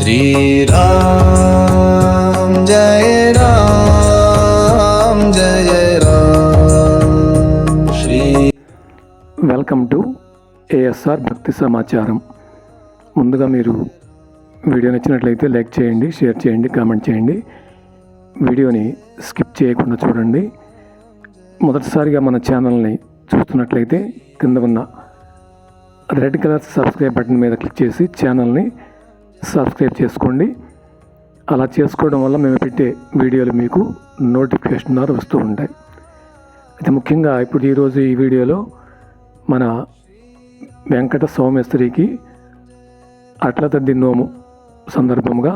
श्रीराम जय राम जय Ram Shri welcome to ASR భక్తి సమాచారం ముందుగా మీరు వీడియో నచ్చినట్లయితే లైక్ చేయండి షేర్ చేయండి కామెంట్ చేయండి వీడియోని స్కిప్ చేయకుండా చూడండి మొదటిసారిగా మన ఛానల్ని చూస్తున్నట్లయితే కింద ఉన్న రెడ్ కలర్ సబ్స్క్రైబ్ బటన్ మీద క్లిక్ చేసి ఛానల్ని సబ్స్క్రైబ్ చేసుకోండి. అలా చేసుకోవడం వల్ల మేము పెట్టే వీడియోలు మీకు నోటిఫికేషన్ ద్వారా వస్తూ ఉంటాయి. అయితే ముఖ్యంగా ఇప్పుడు ఈరోజు ఈ వీడియోలో మన వెంకట సోమేశ్వరికి అట్లతద్ది నోము సందర్భంగా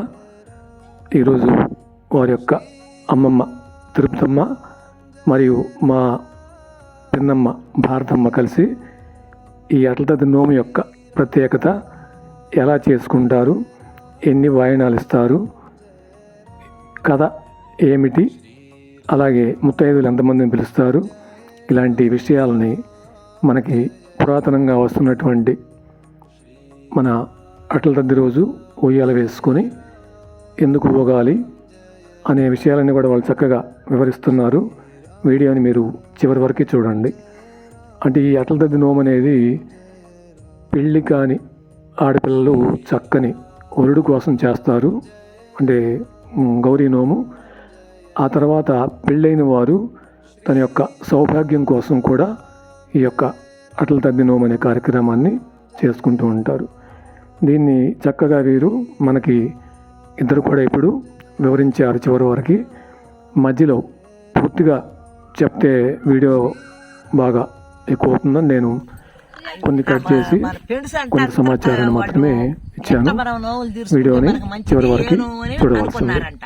ఈరోజు వారి యొక్క అమ్మమ్మ తిరుపతమ్మ మరియు మా పిన్నమ్మ భారతమ్మ కలిసి ఈ అట్లతద్ది నోము యొక్క ప్రత్యేకత ఎలా చేసుకుంటారు ఎన్ని వాయినాలు ఇస్తారు కథ ఏమిటి? అలాగే ముత్తైదులు ఎంతమందిని పిలుస్తారు? ఇలాంటి విషయాలని మనకి పురాతనంగా వస్తున్నటువంటి మన అట్ల తద్ది రోజు ఉయ్యాల వేసుకొని ఎందుకు పోగాలి అనే విషయాలన్నీ కూడా వాళ్ళు చక్కగా వివరిస్తున్నారు. వీడియోని మీరు చివరి వరకు చూడండి. అంటే ఈ అట్ల దద్ది నోము అనేది పెళ్ళి కాని ఆడపిల్లలు చక్కని వరుడు కోసం చేస్తారు. అంటే గౌరీ నోము. ఆ తర్వాత పెళ్ళైన వారు తన యొక్క సౌభాగ్యం కోసం కూడా ఈ యొక్క అట్ల తద్ది నోము అనే కార్యక్రమాన్ని చేసుకుంటూ ఉంటారు. దీన్ని చక్కగా వీరు మనకి ఇద్దరు కూడా ఇప్పుడు వివరించారు చివరి వరకు. మధ్యలో పూర్తిగా చెప్తే వీడియో బాగా ఎక్కువ అవుతుందని నేను కొన్ని కట్ చేసి కొంత సమాచారాన్ని మాత్రమే ఇచ్చాను. వీడియోని చివరి వరకు చూడవలసింది అనుకున్నారంట.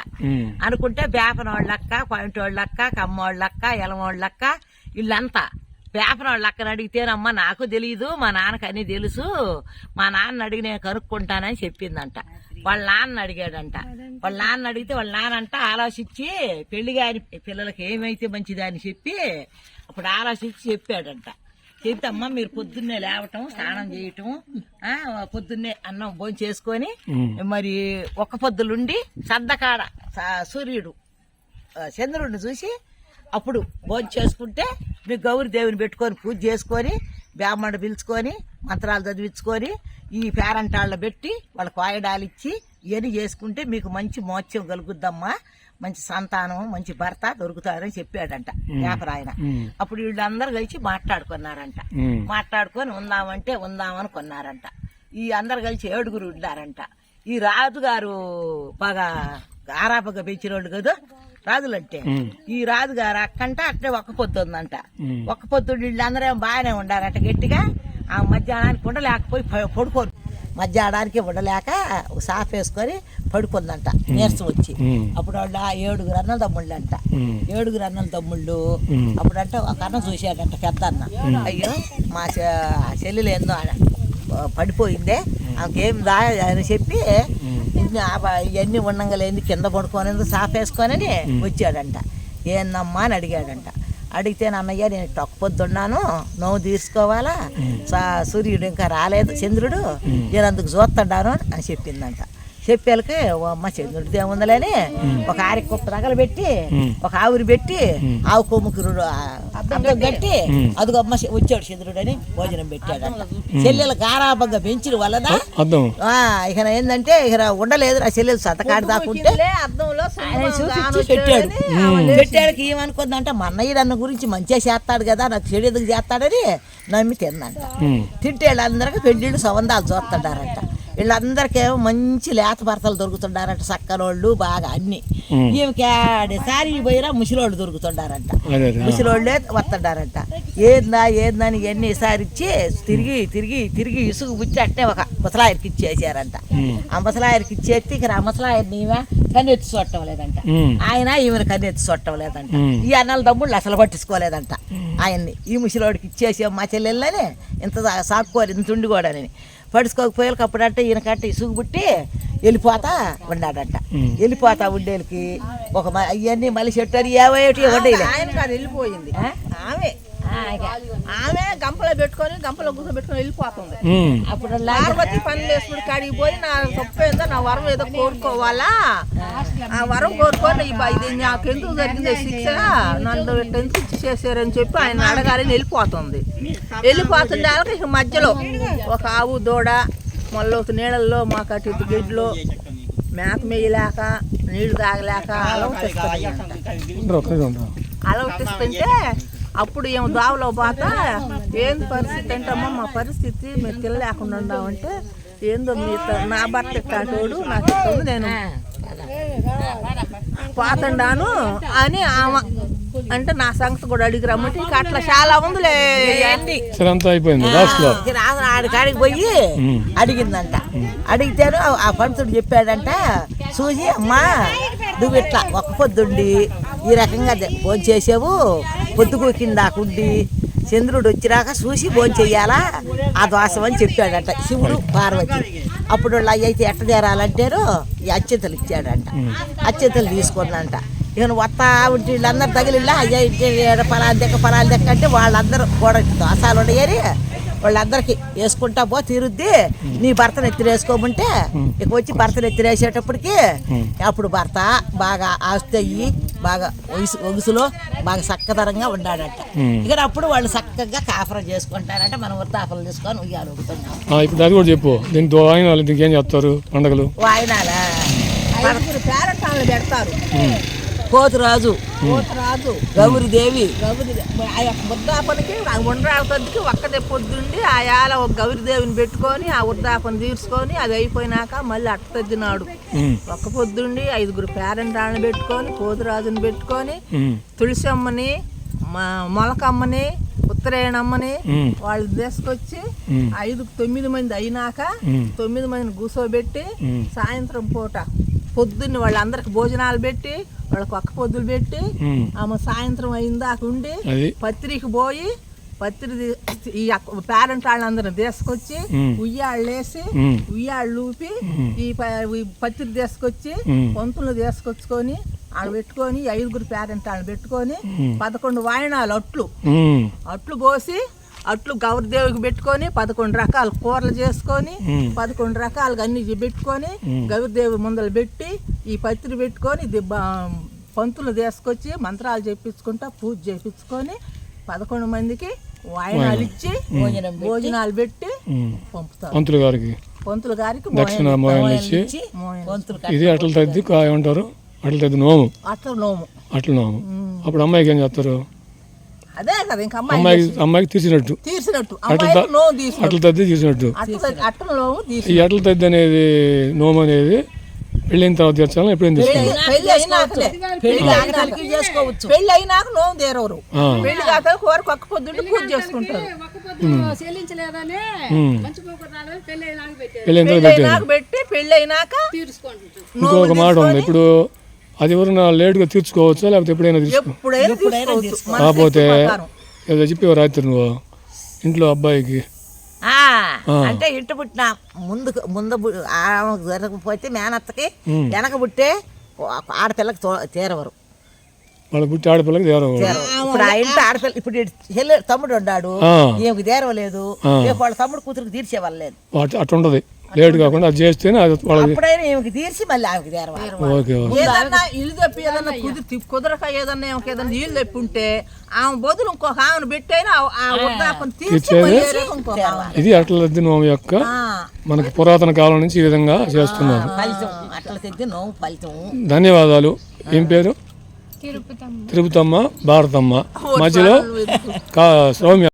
అనుకుంటే బేపనోళ్ళక్క కోయంటోళ్ళక్క కమ్మోళ్ళక్క ఎలమోళ్ళక్క వీళ్ళంతా బేపనోళ్ళక్కని అడిగితేనమ్మా నాకు తెలియదు మా నాన్నకి అన్ని తెలుసు మా నాన్న అడిగి నేను కనుక్కుంటానని చెప్పిందంట. వాళ్ళ నాన్న అడిగాడంట. వాళ్ళ నాన్న అడిగితే వాళ్ళ నాన్న అంట ఆలోచించి పెళ్ళి గారి పిల్లలకి ఏమైతే మంచిది అని చెప్పి అప్పుడు ఆలోచించి చెప్పాడంట. అమ్మ మీరు పొద్దున్నే లేవటం స్నానం చేయటం పొద్దున్నే అన్నం భోజనం చేసుకొని మరి ఒక్క పొద్దులుండి సద్దకాడ సూర్యుడు చంద్రుడిని చూసి అప్పుడు భోజనం చేసుకుంటే మీ గౌరి దేవుని పెట్టుకొని పూజ చేసుకొని బ్రాహ్మణుడు పిలుచుకొని మంత్రాలు చదివించుకొని ఈ పేరంటాళ్ళ పెట్టి వాళ్ళకి వాయిడాలు ఇచ్చి ఇవన్నీ చేసుకుంటే మీకు మంచి మోత్యం కలుగుద్దమ్మా. మంచి సంతానం మంచి భర్త దొరుకుతాడని చెప్పాడంట వ్యాపారాయన అప్పుడు వీళ్ళందరూ కలిసి మాట్లాడుకున్నారంట. మాట్లాడుకొని ఉందామంటే ఉందామని కొన్నారంట. ఈ అందరు కలిసి ఏడుగురు ఉండారంట. ఈ రాజుగారు బాగా ఆరాపగా పెంచినోళ్ళు కదా రాజులంటే ఈ రాజుగారు అక్కంట అట్లే ఒక్క పొద్దు ఉందంట. ఒక్క పొద్దు వీళ్ళందరూ బాగానే ఉండారట గట్టిగా. ఆ మధ్యాహ్నానికి ఉండలేకపోయి పడుకోరు. మధ్యాహ్నానికి ఉండలేక సాఫ్ వేసుకొని పడుకుందంట. నీరసం వచ్చి. అప్పుడు వాళ్ళు ఆ ఏడుగురు అన్నల తమ్ముళ్ళు అంట ఏడుగురు అన్నల తమ్ముళ్ళు. అప్పుడంటే ఒక అన్న చూశాడంట పెద్ద అన్న అయ్యో మా చెల్లెలు ఏందో ఆడ పడిపోయిందే. ఆమెకేం దా అని చెప్పి బ- ఇవన్నీ ఉండంగలేంది కింద పడుకోనేందుకు సాఫ్ వేసుకోనని వచ్చాడంట. ఏందమ్మా అని అడిగాడంట. అడిగితే అన్నయ్య నేను టొక్కపొద్దున్నాను నవ్వు తీసుకోవాలా? సూర్యుడు ఇంకా రాలేదు చంద్రుడు. నేను అందుకు చూస్తున్నాను అని చెప్పిందంట. చెప్పేళ్ళకి ఓ అమ్మ చంద్రుడిది ఏముందలేని ఒక ఆరి కుప్ప రగలు పెట్టి ఒక ఆవిరి పెట్టి ఆవు కొమ్ముకి ఆ కట్టి అదిగో అమ్మ వచ్చాడు చంద్రుడు అని భోజనం పెట్టాడంట చెల్లెలు గారాబంగా పెంచిన వలన ఆ, ఇక ఏంటంటే ఇక ఉండలేదు నా చెల్లెలు సతకాడి దాకుంటే పెట్టాడు. పెట్టాడుకి ఏమనుకుందంటే మా అన్నయ్య నన్ను గురించి మంచిగా చేస్తాడు కదా నాకు చెడు ఎందుకు చేస్తాడని నమ్మి తిందంట తింటే వీళ్ళందరికీ పెళ్ళిళ్ళు సంబంధాలు చూస్తుంటారంట వీళ్ళందరికేమో మంచి లేత భర్తలు దొరుకుతుండారంట చక్కనోళ్ళు బాగా అన్ని. ఈమెకి ఆడసారి పోయినా ముసలోళ్ళు దొరుకుతుండారంట. ముసలోళ్ళే వస్తుండారంట. ఏందా ఏందా అని ఇవన్నీ ఇచ్చి తిరిగి తిరిగి తిరిగి ఇసుగు పుచ్చి అట్టే ఒక ముసలాయరికి ఇచ్చేసారంట. ఆ ముసలాయరికి ఇచ్చేస్తే ఇక ఆ ముసలాయరిని ఈమె కన్నెత్తి చూడటం లేదంట. ఆయన ఈమెను కన్నెత్తి చూడటం లేదంట. ఈ అన్నల తమ్ముళ్ళు అసలు పట్టించుకోలేదంట. ఆయన్ని ఈ ముసలోడికి ఇచ్చేసి మా చెల్లెళ్ళని ఇంత సాక్కోరు ఇంత ఉండి కూడా పడుచుకోకపోయేకి అప్పుడంటే ఈయనకంటే ఇసుగు పుట్టి వెళ్ళిపోతా ఉన్నాడంట. వెళ్ళిపోతా ఉండేకి ఒక అవన్నీ మళ్ళీ చెట్టు అని ఏవోటి ఉండేలే. ఆయనకు అది వెళ్ళిపోయింది. ఆమె ఆమె గంపలో పెట్టుకొని గంపలో కూర్చోబెట్టుకొని వెళ్ళిపోతుంది. అప్పుడు పార్వతి పని వేసుకుని కాడికి పోయి నా తప్పు ఏందో నా వరం ఏదో కోరుకోవాలా? ఆ వరం కోరుకొని ఇది నాకు ఎందుకు జరిగింది శిక్ష నన్ను ఎందుకు శిక్ష చేశారని చెప్పి ఆయన అడగాలని వెళ్ళిపోతుంది. వెళ్ళిపోతుండే వాళ్ళకి ఇక మధ్యలో ఒక ఆవు దూడ మళ్ళీ ఒక నీళ్ళల్లో మాకు అటు ఇటు గెడ్లు మేత మేయలేక నీళ్ళు తాగలేక ఉండరు. అలవటిస్తుంటే అప్పుడు ఏమో దావలో పోత ఏంది పరిస్థితి అంటే అమ్మ మా పరిస్థితి మీరు తినలేకుండా ఉన్నామంటే ఏందో మీ నా భర్త ఇట్టాటోడు నాకు ఇస్తుంది నేను పోతండాను అని ఆమె అంటే నా సంగతి కూడా అడిగి రమ్మంటే ఇక అట్లా చాలా ఉందిలే. అయిపోయింది. లాస్ట్లో. ఆడి కాడికి పోయి. అడిగిందంట. అడిగితేను ఆ- ఆ పంతుడు చెప్పాడంట చూసి అమ్మా నువ్వు ఇట్లా ఒక్క పొద్దుండి ఈ రకంగా భోజనం చేసావు. పొద్దుకు కిందాకుండి చంద్రుడు వచ్చిరాక చూసి భోజనం చెయ్యాలా ఆ దోషం అని చెప్పాడంట శివుడు పార్వతి. అప్పుడు వాళ్ళు అయితే ఎట్ట చేరాలంటారు ఈ అత్యంతలు ఇచ్చాడంట. అత్యంతలు తీసుకున్నంట ఇక వస్తా ఉంటే వీళ్ళందరూ తగిలిలా అయ్యా ఇంటి పలాలు దెక్క పలాలు దెక్క అంటే వాళ్ళందరూ కూడా దోషాలు ఉన్నాయని వాళ్ళందరికీ వేసుకుంటా పో తీరుద్ది. నీ భర్తను ఎత్తిరేసుకోమంటే ఇక వచ్చి భర్తను ఎత్తిరేసేటప్పటికి అప్పుడు భర్త బాగా ఆస్తి అయ్యి బాగా వయసు ఒగుసులో బాగా చక్కదరంగా ఉన్నాడంట ఇక అప్పుడు వాళ్ళు చక్కగా కాపురం చేసుకుంటారంట మనం వృద్ధాపలు తీసుకొని ఉయ్యాలు ఇప్పుడు అది కూడా చెప్పు. దీనికి దో- ఆయన వాళ్ళు దీనికి ఏం చేస్తారు పండగలు? వాయినాల? పేరంటాలను పెడతారు. కోతిరాజు రాజు గౌరీదేవి. గౌరి ఆ యొక్క వృద్ధాపనకి ఆ ఒక్కదే పొద్దుండి ఆ యాల ఒక గౌరీదేవిని పెట్టుకొని ఆ వృద్ధాపన తీర్చుకొని అది అయిపోయినాక మళ్ళీ అట్ట తద్దినాడు. ఉమ్, ఒక్క పొద్దుండి ఐదుగురు పేరెంటాలను పెట్టుకొని పోతురాజుని పెట్టుకొని తులసమ్మని మొలకమ్మని ఉత్తరాయణమ్మని వాళ్ళు తీసుకొచ్చి ఐదు తొమ్మిది మంది అయినాక తొమ్మిది మందిని కూర్చోబెట్టి ఉమ్. సాయంత్రం పూట పొద్దున్న వాళ్ళందరికి భోజనాలు పెట్టి వాళ్ళకి ఒక్క పొద్దులు పెట్టి. ఆమె సాయంత్రం అయిందాక ఉండి పత్రికి పోయి పత్రి ఈ పేరెంట్ వాళ్ళందరిని తీసుకొచ్చి. ఉయ్యాళ్ళు వేసి ఉయ్యాళ్ళు ఊపి ఈ పత్రి తీసుకొచ్చి. పంతులు తీసుకొచ్చుకొని వాళ్ళు పెట్టుకొని ఐదుగురు పేరెంట్ వాళ్ళని పెట్టుకొని. పదకొండు వాయనాలు అట్లు అట్లు పోసి అట్లు గౌరదేవికి పెట్టుకొని పదకొండు రకాల కూరలు చేసుకొని. పదకొండు రకాలుగా అన్ని పెట్టుకొని. గౌరదేవి ముందలు పెట్టి ఈ పత్రి పెట్టుకొని పంతులు తీసుకొచ్చి మంత్రాలు చేపించుకుంటా పూజ చేపించుకొని పదకొండు మందికి వాయనాలు ఇచ్చి భోజనాలు పెట్టి. పంపుతారు. పంతులు గారికి పంతులు గారికి దక్షిణ ఇచ్చి ఇచ్చి ఇది అట్ల తద్ది కా- ఏమంటారు? అట్ల తద్ది నోము. అట్లా నోము. అట్ల నోము. అప్పుడు అమ్మాయికి ఏం చేస్తారు? అదే కదా ఇంకా అమ్మాయి అమ్మాయికి తీసినట్టు. తీసినట్టు. అట్ల తద్ది తీసినట్టు. అట్ల అట్ల నోము తీసి ఈ అట్ల తద్ది అనేది నోము అనేది పెళ్ళైన తర్వాత తీర్చాలని ఎప్పుడైనా అయినాకలే పెళ్ళి అయినాక చేసుకోవచ్చు. పెళ్ళి అయినాక నోము తీరవరు. పెళ్ళి కాక కోరకు ఒక్క పొద్దుండి పూజ చేసుకుంటారు. పెళ్ళి అయినాక పెట్టి పెళ్ళి అయినాక ఇంకొక మాట ఉంది. ఇప్పుడు అది ఎవరైనా లేట్గా తీర్చుకోవచ్చా? లేకపోతే ఎప్పుడైనా తీర్చుకో? కాకపోతే. ఏదో చెప్పేవారు రాత్రి నువ్వు. ఇంట్లో అబ్బాయికి. అంటే ఇంటి పుట్టిన ముందు ముందు జరగకపోతే మేనత్తకి. వెనక పుట్టే ఆడపిల్లకి తీరవరు. వాళ్ళ పుట్టి ఆడపిల్లకి దేవరం. ఇప్పుడు ఆ ఇంటి ఆడపిల్ల ఇప్పుడు చెల్లి తమ్ముడు ఉన్నాడు. ఈమెకు ఆ. రేపు వాళ్ళ తమ్ముడు కూతురికి తీర్చేవాళ్ళు లేదు. అట్లా ఉండదు. లేట్ కాకుండా అది చేస్తేనే అది వాళ్ళకి ఈమెకి తీర్చి మళ్ళీ ఆమెకి తీరవాలి. Okay okay. ఏదన్నా ఇల్లు తప్పి ఏదన్నా కుదిరి కుదరక ఏదన్నా ఏదన్నా ఇల్లు తప్పి ఉంటే ఆమె బదులు ఇంకొక ఆమెను పెట్టైనా ఆ- వృద్ధాపం. ఇది నోము యొక్క మనకి పురాతన కాలం నుంచి ఈ విధంగా చేస్తున్నారు. ఫలితం. ఫలితం. ధన్యవాదాలు. ఏం పేరు? తిరుపతమ్మ. భారతమ్మ. మధ్యలో కా సౌమ్య.